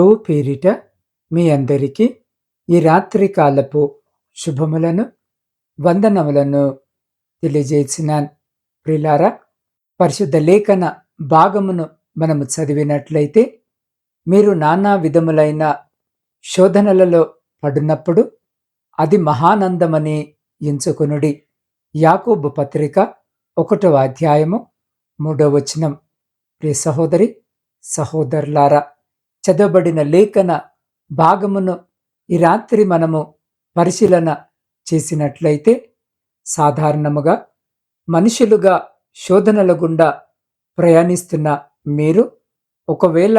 ప్రభువు పేరిట మీ అందరికీ ఈ రాత్రి కాలపు శుభములను వందనములను తెలియజేసినాను. ప్రిలారా పరిశుద్ధ లేఖన భాగమును మనము చదివినట్లయితే మీరు నానా విధములైన శోధనలలో పడినప్పుడు అది మహానందమని ఎంచుకొనుడి. యాకోబు పత్రిక ఒకటవ అధ్యాయము మూడవ వచనం. ప్రియ సహోదరి సహోదరులారా చదవబడిన లేఖన భాగమును ఈ రాత్రి మనము పరిశీలన చేసినట్లయితే సాధారణముగా మనుషులుగా శోధనల గుండా ప్రయాణిస్తున్న మీరు ఒకవేళ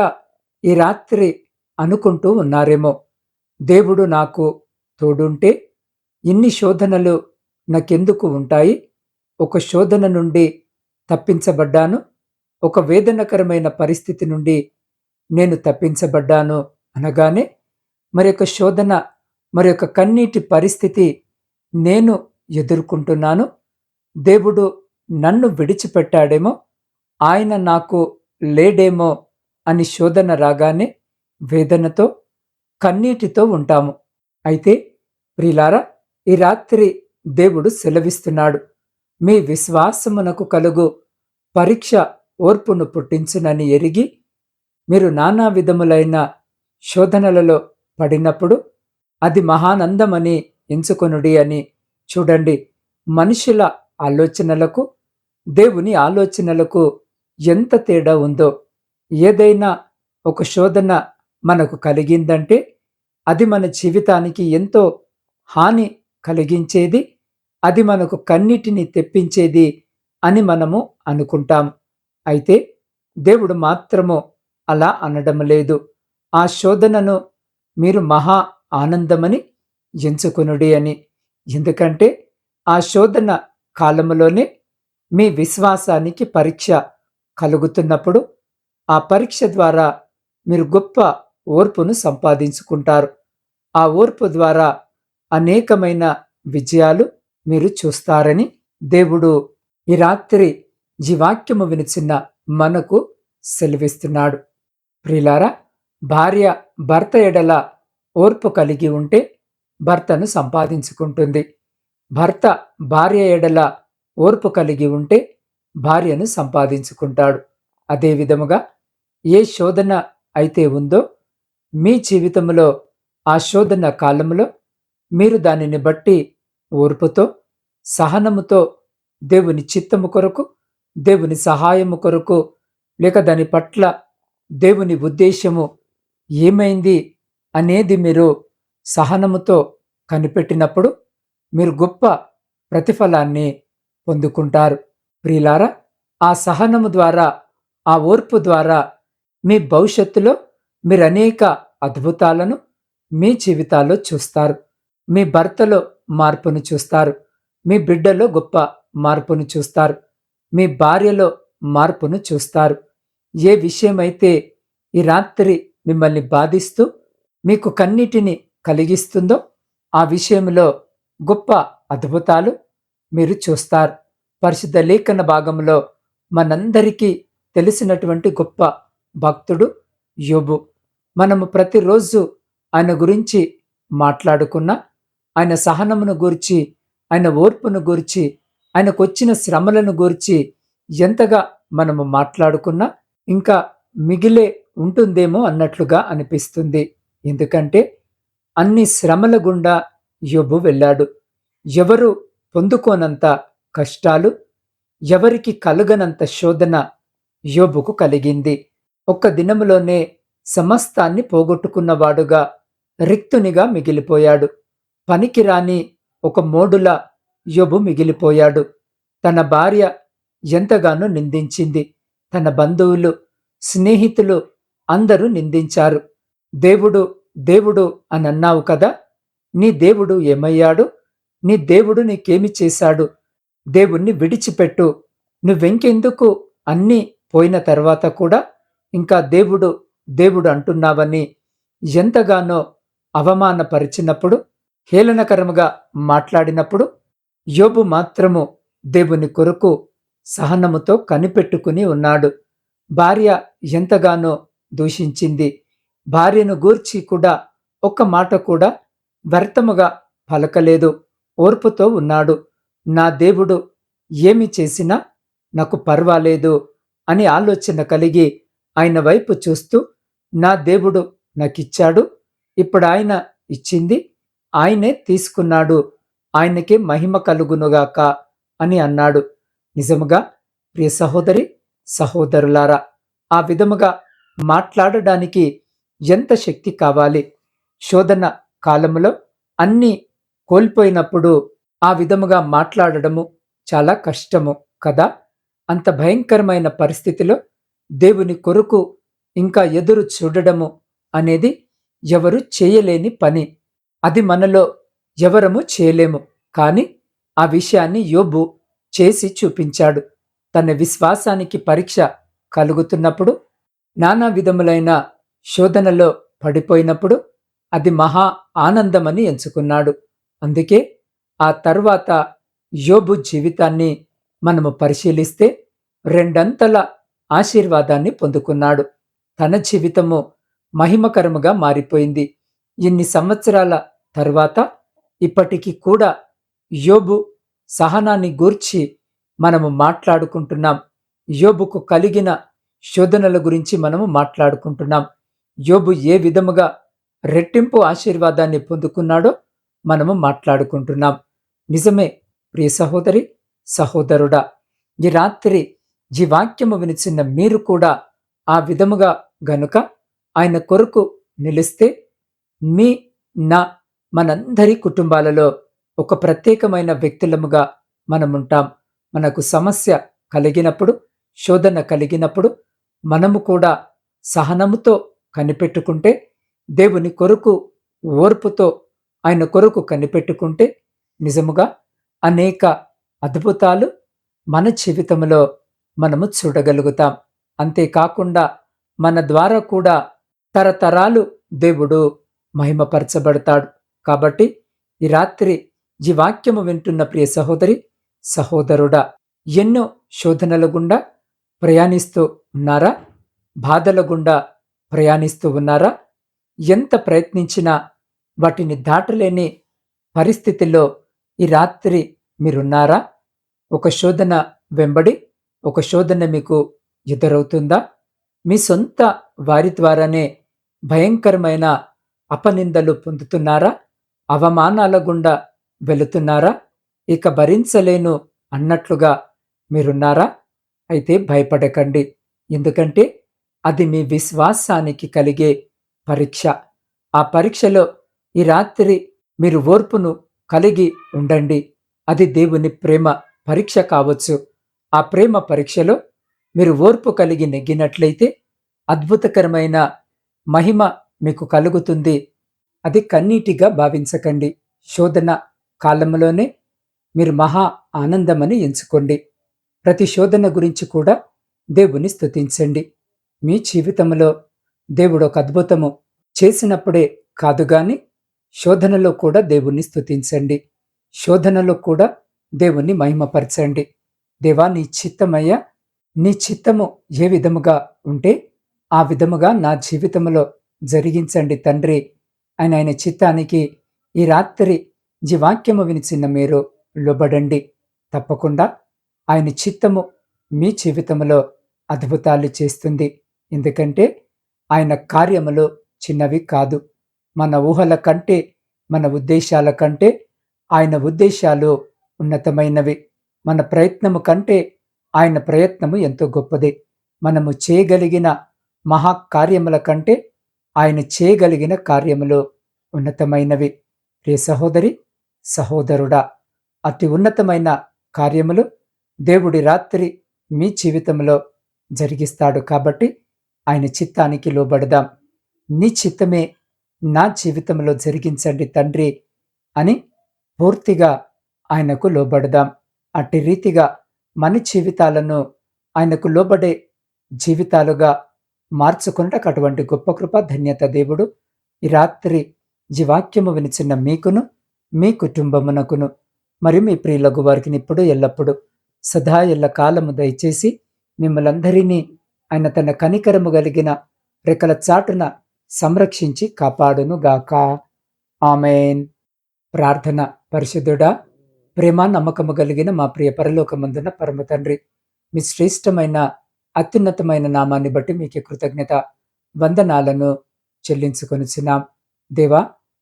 ఈ రాత్రి అనుకుంటూ ఉన్నారేమో దేవుడు నాకు తోడుంటే ఇన్ని శోధనలు నాకెందుకు ఉంటాయి? ఒక శోధన నుండి తప్పించబడ్డాను ఒక వేదనకరమైన పరిస్థితి నుండి నేను తప్పించబడ్డాను అనగానే మరి యొక్క శోధన మరి యొక్క కన్నీటి పరిస్థితి నేను ఎదుర్కొంటున్నాను. దేవుడు నన్ను విడిచిపెట్టాడేమో ఆయన నాకు లేడేమో అని శోధన రాగానే వేదనతో కన్నీటితో ఉంటాము. అయితే ప్రిలారా ఈ రాత్రి దేవుడు సెలవిస్తున్నాడు. మీ విశ్వాసమునకు కలుగు పరీక్ష ఓర్పును పుట్టించునని ఎరిగి మీరు నానా విధములైన శోధనలలో పడినప్పుడు అది మహానందమని ఎంచుకొనుడి అని చూడండి. మనుషుల ఆలోచనలకు దేవుని ఆలోచనలకు ఎంత తేడా ఉందో. ఏదైనా ఒక శోధన మనకు కలిగిందంటే అది మన జీవితానికి ఎంతో హాని కలిగించేది అది మనకు కన్నిటిని తెప్పించేది అని మనము అనుకుంటాం. అయితే దేవుడు మాత్రము అలా అనడం లేదు. ఆ శోధనను మీరు మహా ఆనందమని ఎంచుకునుడి అని. ఎందుకంటే ఆ శోధన కాలంలోనే మీ విశ్వాసానికి పరీక్ష కలుగుతున్నప్పుడు ఆ పరీక్ష ద్వారా మీరు గొప్ప ఓర్పును సంపాదించుకుంటారు. ఆ ఓర్పు ద్వారా అనేకమైన విజయాలు మీరు చూస్తారని దేవుడు ఈ రాత్రి జీవాక్యము వినిచిన మనకు సెలవిస్తున్నాడు. ప్రిలారా భార్య భర్త ఎడల ఓర్పు కలిగి ఉంటే భర్తను సంపాదించుకుంటుంది. భర్త భార్య ఎడల ఓర్పు కలిగి ఉంటే భార్యను సంపాదించుకుంటాడు. అదే విధముగా ఏ శోధన అయితే ఉందో మీ జీవితంలో ఆ శోధన కాలంలో మీరు దానిని బట్టి ఓర్పుతో సహనముతో దేవుని చిత్తము కొరకు దేవుని సహాయము కొరకు లేక దాని పట్ల దేవుని ఉద్దేశము ఏమైంది అనేది మీరు సహనముతో కనిపెట్టినప్పుడు మీరు గొప్ప ప్రతిఫలాన్ని పొందుకుంటారు. ప్రియులారా ఆ సహనము ద్వారా ఆ ఓర్పు ద్వారా మీ భవిష్యత్తులో మీరు అనేక అద్భుతాలను మీ జీవితాల్లో చూస్తారు. మీ భర్తలో మార్పును చూస్తారు. మీ బిడ్డలో గొప్ప మార్పును చూస్తారు. మీ భార్యలో మార్పును చూస్తారు. ఏ విషయమైతే ఈ రాత్రి మిమ్మల్ని బాధిస్తూ మీకు కన్నిటిని కలిగిస్తుందో ఆ విషయంలో గొప్ప అద్భుతాలు మీరు చూస్తారు. పరిశుద్ధ లేఖన భాగంలో మనందరికీ తెలిసినటువంటి గొప్ప భక్తుడు యోబు. మనము ప్రతిరోజు ఆయన గురించి మాట్లాడుకున్న ఆయన సహనమును గురించి ఆయన ఓర్పును గురించి ఆయనకు వచ్చిన శ్రమలను గురించి ఎంతగా మనము మాట్లాడుకున్నా ఇంకా మిగిలే ఉంటుందేమో అన్నట్లుగా అనిపిస్తుంది. ఎందుకంటే అన్ని శ్రమల గుండా యోబు వెళ్ళాడు. ఎవరు పొందుకోనంత కష్టాలు ఎవరికి కలుగనంత శోధన యోబుకు కలిగింది. ఒక్క దినములోనే సమస్తాన్ని పోగొట్టుకున్నవాడుగా రిక్తునిగా మిగిలిపోయాడు. పనికిరాని ఒక మోడుల యోబు మిగిలిపోయాడు. తన భార్య ఎంతగానో నిందించింది. తన బంధువులు స్నేహితులు అందరూ నిందించారు. దేవుడు దేవుడు అని అన్నావు కదా నీ దేవుడు ఏమయ్యాడు? నీ దేవుడు నీకేమి చేశాడు? దేవుణ్ణి విడిచిపెట్టు. నువ్వెంకెందుకు అన్నీ పోయిన తర్వాత కూడా ఇంకా దేవుడు దేవుడు అంటున్నావని ఎంతగానో అవమానపరిచినప్పుడు హేళనకరముగా మాట్లాడినప్పుడు యోబు మాత్రము దేవుని కొరకు సహనముతో కనిపెట్టుకుని ఉన్నాడు. భార్య ఎంతగానో దూషించింది. భార్యను గూర్చి కూడా ఒక్క మాట కూడా వ్యర్థముగా పలకలేదు. ఓర్పుతో ఉన్నాడు. నా దేవుడు ఏమి చేసినా నాకు పర్వాలేదు అని ఆలోచన కలిగి ఆయన వైపు చూస్తూ నా దేవుడు నాకిచ్చాడు. ఇప్పుడు ఆయన ఇచ్చింది ఆయనే తీసుకున్నాడు. ఆయనకే మహిమ కలుగునుగాక అని అన్నాడు. నిజముగా ప్రియ సహోదరి సహోదరులారా ఆ విధముగా మాట్లాడడానికి ఎంత శక్తి కావాలి? శోధన కాలములో అన్నీ కోల్పోయినప్పుడు ఆ విధముగా మాట్లాడడము చాలా కష్టము కదా? అంత భయంకరమైన పరిస్థితిలో దేవుని కొరకు ఇంకా ఎదురు చూడడము అనేది ఎవరు చేయలేని పని. అది మనలో ఎవరము చేయలేము. కానీ ఆ విషయాన్ని యోబు చేసి చూపించాడు. తన విశ్వాసానికి పరీక్ష కలుగుతున్నప్పుడు నానా విధములైన శోధనలో పడిపోయినప్పుడు అది మహా ఆనందమని ఎంచుకున్నాడు. అందుకే ఆ తర్వాత యోబు జీవితాన్ని మనము పరిశీలిస్తే రెండంతల ఆశీర్వాదాన్ని పొందుకున్నాడు. తన జీవితము మహిమకరముగా మారిపోయింది. ఇన్ని సంవత్సరాల తర్వాత ఇప్పటికీ కూడా యోబు సహనాన్ని గూర్చి మనము మాట్లాడుకుంటున్నాం. యోబుకు కలిగిన శోధనల గురించి మనము మాట్లాడుకుంటున్నాం. యోబు ఏ విధముగా రెట్టింపు ఆశీర్వాదాన్ని పొందుకున్నాడో మనము మాట్లాడుకుంటున్నాం. నిజమే ప్రియ సహోదరి సహోదరుడా ఈ రాత్రి ఈ వాక్యము వినిచిన్న మీరు కూడా ఆ విధముగా గనుక ఆయన కొరకు నిలిస్తే మీ నా మనందరి కుటుంబాలలో ఒక ప్రత్యేకమైన వ్యక్తులముగా మనముంటాం. మనకు సమస్య కలిగినప్పుడు శోధన కలిగినప్పుడు మనము కూడా సహనముతో కనిపెట్టుకుంటే దేవుని కొరకు ఓర్పుతో ఆయన కొరకు కనిపెట్టుకుంటే నిజముగా అనేక అద్భుతాలు మన జీవితంలో మనము చూడగలుగుతాం. అంతేకాకుండా మన ద్వారా కూడా తరతరాలు దేవుడు మహిమపరచబడతాడు. కాబట్టి ఈ రాత్రి ఈ వాక్యము వింటున్న ప్రియ సహోదరి సహోదరుడా ఎన్నో శోధనల గుండా ప్రయాణిస్తూ ఉన్నారా? బాధల గుండా ప్రయాణిస్తూ ఉన్నారా? ఎంత ప్రయత్నించినా వాటిని దాటలేని పరిస్థితిలో ఈ రాత్రి మీరున్నారా? ఒక శోధన వెంబడి ఒక శోధన మీకు ఎదురవుతుందా? మీ సొంత వారి ద్వారానే భయంకరమైన అపనిందలు పొందుతున్నారా? అవమానాల గుండా వెళుతున్నారా? ఇక భరించలేను అన్నట్లుగా మీరున్నారా? అయితే భయపడకండి. ఎందుకంటే అది మీ విశ్వాసానికి కలిగే పరీక్ష. ఆ పరీక్షలో ఈ రాత్రి మీరు ఓర్పును కలిగి ఉండండి. అది దేవుని ప్రేమ పరీక్ష కావచ్చు. ఆ ప్రేమ పరీక్షలో మీరు ఓర్పు కలిగి నెగ్గినట్లయితే అద్భుతకరమైన మహిమ మీకు కలుగుతుంది. అది కన్నీటిగా భావించకండి. శోధన కాలంలోనే మీరు మహా ఆనందమని ఎంచుకోండి. ప్రతి శోధన గురించి కూడా దేవుని స్థుతించండి మీ జీవితంలో దేవుడు ఒక అద్భుతము చేసినప్పుడే కాదు గాని శోధనలో కూడా దేవుణ్ణి స్థుతించండి శోధనలో కూడా దేవుణ్ణి మహిమపరచండి. దేవా నీ చిత్తమయ్యా నీ చిత్తము ఏ విధముగా ఉంటే ఆ విధముగా నా జీవితంలో జరిగించండి తండ్రి. అని ఆయన చిత్తానికి ఈ రాత్రి వాక్యము వినిచిన మీరు లోబడండి. తప్పకుండా ఆయన చిత్తము మీ జీవితంలో అద్భుతాలు చేస్తుంది. ఎందుకంటే ఆయన కార్యములు చిన్నవి కాదు. మన ఊహల కంటే మన ఉద్దేశాల కంటే ఆయన ఉద్దేశాలు ఉన్నతమైనవి. మన ప్రయత్నము కంటే ఆయన ప్రయత్నము ఎంతో గొప్పది. మనము చేయగలిగిన మహాకార్యముల కంటే ఆయన చేయగలిగిన కార్యములు ఉన్నతమైనవి. ప్రియ సహోదరి సహోదరుడా అతి ఉన్నతమైన కార్యములు దేవుడి రాత్రి మీ జీవితంలో జరిగిస్తాడు కాబట్టి ఆయన చిత్తానికి లోబడదాం. నీ చిత్తమే నా జీవితంలో జరిగించండి తండ్రి అని పూర్తిగా ఆయనకు లోబడదాం. అట్టి రీతిగా మన జీవితాలను ఆయనకు లోబడే జీవితాలుగా మార్చుకున్నటకు అటువంటి గొప్ప కృప ధన్యత దేవుడు. ఈ రాత్రి జీవాక్యము వినిచిన మీకును మీ కుటుంబమునకును మరి మీ ప్రియులకు వారికి ఇప్పుడు ఎల్లప్పుడూ సదా ఎల్ల కాలము దయచేసి మిమ్మలందరినీ ఆయన తన కనికరము కలిగిన రెక్కల చాటున సంరక్షించి కాపాడును గాక ఆమెన్. ప్రార్థన పరిశుద్ధుడా ప్రేమ నమ్మకము కలిగిన మా ప్రియ పరలోకమందున పరమ తండ్రి మీ శ్రేష్టమైన అత్యున్నతమైన నామాన్ని బట్టి మీకు కృతజ్ఞత వందనాలను చెల్లించుకొనిచున్నాం. దేవా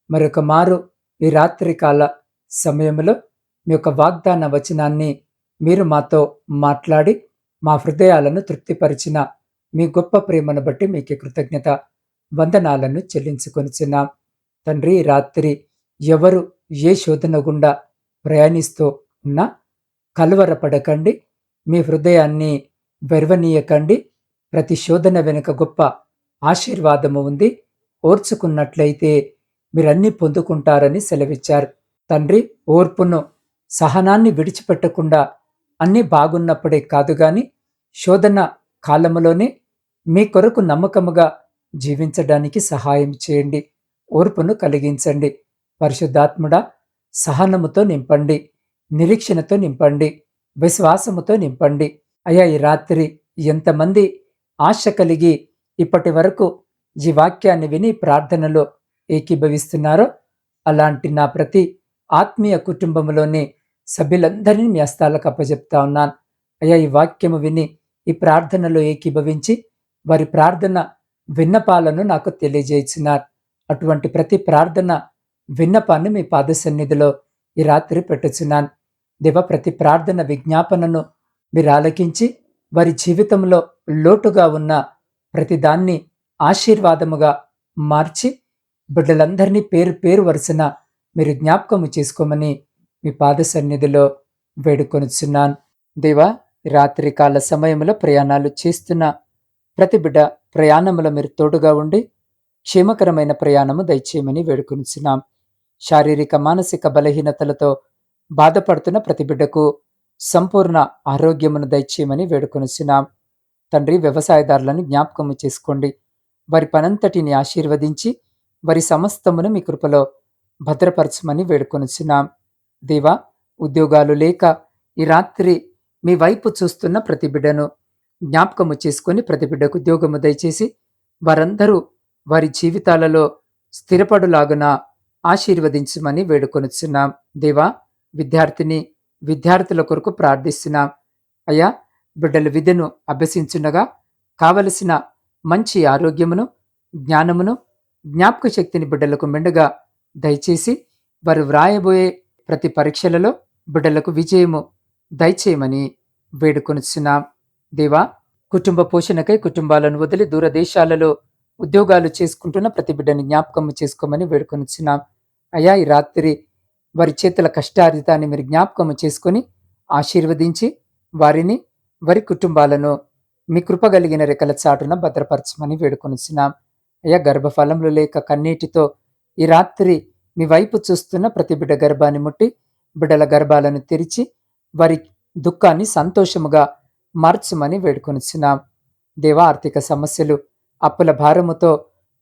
మరొక మారు ఈ రాత్రి కాల సమయంలో మీ యొక్క వాగ్దాన వచనాన్ని మీరు మాతో మాట్లాడి మా హృదయాలను తృప్తిపరిచిన మీ గొప్ప ప్రేమను బట్టి మీకు కృతజ్ఞత వందనాలను చెల్లించుకొనిచున్నాం. తండ్రి రాత్రి ఎవరు ఏ శోధన గుండా ప్రయాణిస్తూ ఉన్నా కలవరపడకండి మీ హృదయాన్ని వెర్వనీయకండి. ప్రతి శోధన వెనుక గొప్ప ఆశీర్వాదము ఉంది. ఓర్చుకున్నట్లయితే మీరన్నీ పొందుకుంటారని సెలవిచ్చారు. తండ్రి ఓర్పును సహనాన్ని విడిచిపెట్టకుండా అన్నీ బాగున్నప్పుడే కాదు గాని శోధన కాలములోనే మీ కొరకు నమ్మకముగా జీవించడానికి సహాయం చేయండి. ఓర్పును కలిగించండి. పరిశుద్ధాత్ముడా సహనముతో నింపండి. నిరీక్షణతో నింపండి. విశ్వాసముతో నింపండి. అయ్యా ఈ రాత్రి ఎంతమంది ఆశ కలిగి ఇప్పటి వరకు ఈ వాక్యాన్ని విని ప్రార్థనలో ఏకీభవిస్తున్నారో? అలాంటి నా ప్రతి ఆత్మీయ కుటుంబంలోని సభ్యులందరినీ మీ హస్తాలకు అప్పజెప్తా ఉన్నాను. అయ్యా ఈ వాక్యము విని ఈ ప్రార్థనలో ఏకీభవించి వారి ప్రార్థన విన్నపాలను నాకు తెలియజేసినారు. అటువంటి ప్రతి ప్రార్థన విన్నపాన్ని మీ పాద సన్నిధిలో ఈ రాత్రి పెట్టుచున్నాను. దేవ ప్రతి ప్రార్థన విజ్ఞాపనను మీరు ఆలకించి వారి జీవితంలో లోటుగా ఉన్న ప్రతిదాన్ని ఆశీర్వాదముగా మార్చి బిడ్డలందరినీ పేరు పేరు వరుసన మీరు జ్ఞాపకము చేసుకోమని మీ పాద సన్నిధిలో వేడుకొనుచున్నాను. దేవా రాత్రి కాల సమయంలో ప్రయాణాలు చేస్తున్న ప్రతి బిడ్డ ప్రయాణంలో మీరు తోడుగా ఉండి క్షేమకరమైన ప్రయాణము దయచేయమని వేడుకొనిచున్నాం. శారీరక మానసిక బలహీనతలతో బాధపడుతున్న ప్రతి బిడ్డకు సంపూర్ణ ఆరోగ్యమును దయచేయమని వేడుకొనిచున్నాం. తండ్రి వ్యవసాయదారులను జ్ఞాపకము చేసుకోండి. వారి పనంతటిని ఆశీర్వదించి వారి సమస్తమును మీ కృపలో భద్రపరచమని వేడుకొనుచున్నాం. దేవా ఉద్యోగాలు లేక ఈ రాత్రి మీ వైపు చూస్తున్న ప్రతి బిడ్డను జ్ఞాపకము చేసుకుని ప్రతి బిడ్డకు ఉద్యోగము దయచేసి వారందరూ వారి జీవితాలలో స్థిరపడులాగున ఆశీర్వదించమని వేడుకొనుచున్నాం. దేవా విద్యార్థిని విద్యార్థుల కొరకు ప్రార్థిస్తున్నాం. అయ్యా బిడ్డల విద్యను అభ్యసించుండగా కావలసిన మంచి ఆరోగ్యమును జ్ఞానమును జ్ఞాపక శక్తిని బిడ్డలకు మెండుగా దయచేసి వారు వ్రాయబోయే ప్రతి పరీక్షలలో బిడ్డలకు విజయము దయచేయమని వేడుకొనిచున్నాం. దేవా కుటుంబ పోషణకై కుటుంబాలను వదిలి దూరదేశాలలో ఉద్యోగాలు చేసుకుంటున్న ప్రతి బిడ్డని జ్ఞాపకము చేసుకోమని వేడుకొనిచున్నాం. అయా ఈ రాత్రి వారి చేతుల కష్టార్జితాన్ని మీరు జ్ఞాపకము చేసుకొని ఆశీర్వదించి వారిని వారి కుటుంబాలను మీ కృప కలిగిన రెక్కల చాటున భద్రపరచమని వేడుకొనిచున్నాం. అయ్యా గర్భఫలంలో లేక కన్నీటితో ఈ రాత్రి మీ వైపు చూస్తున్న ప్రతి బిడ్డ గర్భాన్ని ముట్టి బిడ్డల గర్భాలను తెరిచి వారి దుఃఖాన్ని సంతోషముగా మార్చమని వేడుకొనిచున్నాం. దేవా ఆర్థిక సమస్యలు అప్పుల భారముతో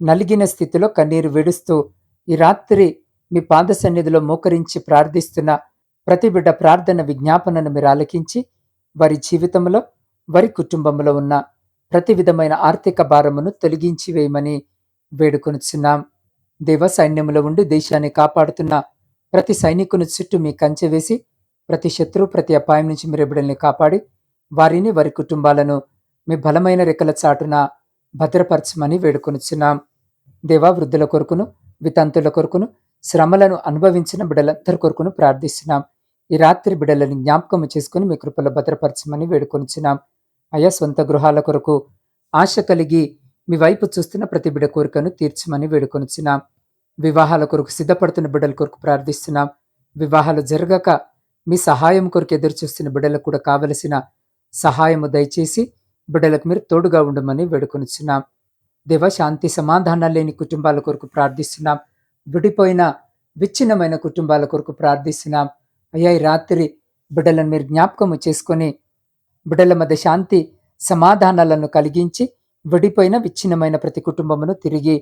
నలిగిన స్థితిలో కన్నీరు విడుస్తూ ఈ రాత్రి మీ పాద సన్నిధిలో మోకరించి ప్రార్థిస్తున్న ప్రతి బిడ్డ ప్రార్థన విజ్ఞాపనను మీరు ఆలకించి వారి జీవితంలో వారి కుటుంబంలో ఉన్న ప్రతి విధమైన ఆర్థిక భారమును తొలగించి వేయమని వేడుకొనుచున్నాం. దేవ సైన్యములో ఉండి దేశాన్ని కాపాడుతున్న ప్రతి సైనికుని చుట్టూ మీ కంచె వేసి ప్రతి శత్రువు ప్రతి అపాయం నుంచి మీరు బిడ్డల్ని కాపాడి వారిని వారి కుటుంబాలను మీ బలమైన రెక్కల చాటున భద్రపరచమని వేడుకొనుచున్నాం. దేవా వృద్ధుల కొరకును వితంతుల కొరకును శ్రమలను అనుభవించిన బిడ్డలందరి కొరకును ప్రార్థిస్తున్నాం. ఈ రాత్రి బిడ్డలను జ్ఞాపకం చేసుకుని మీ కృపలో భద్రపరచమని వేడుకొనిచున్నాం. అయా సొంత గృహాల కొరకు ఆశ కలిగి మీ వైపు చూస్తున్న ప్రతి బిడ కోరికను తీర్చమని వేడుకొనిచున్నాం. వివాహాల కొరకు సిద్ధపడుతున్న బిడ్డల కొరకు ప్రార్థిస్తున్నాం. వివాహాలు జరగక మీ సహాయం కొరకు ఎదురు చూస్తున్న బిడ్డలకు కూడా కావలసిన సహాయము దయచేసి బిడ్డలకు మీరు తోడుగా ఉండమని వేడుకొనిచున్నాం. దేవ శాంతి సమాధానాలు లేని కుటుంబాల కొరకు ప్రార్థిస్తున్నాం. విడిపోయిన విచ్ఛిన్నమైన కుటుంబాల కొరకు ప్రార్థిస్తున్నాం. అయ్యా ఈ రాత్రి బిడ్డలను మీరు జ్ఞాపకము చేసుకొని బిడ్డల మధ్య శాంతి సమాధానాలను కలిగించి విడిపోయిన విచ్ఛిన్నమైన ప్రతి కుటుంబమును తిరిగి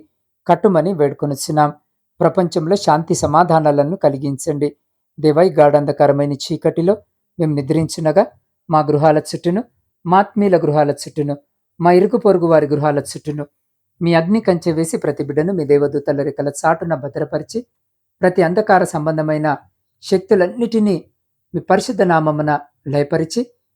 కట్టుమని వేడుకొనిచున్నాం. ప్రపంచంలో శాంతి సమాధానాలను కలిగించండి. దేవై గాఢంధకరమైన చీకటిలో మేము నిద్రించునగా మా గృహాల చుట్టూను మాత్మీల గృహాల చుట్టూను మా ఇరుగు పొరుగు వారి గృహాల చుట్టూను మీ అగ్ని కంచె వేసి ప్రతి బిడ్డను మీ దేవదూతల రెక్కల చాటున భద్రపరిచి ప్రతి అంధకార సంబంధమైన శక్తులన్నిటినీ మీ పరిశుద్ధ నామమున లయపరిచి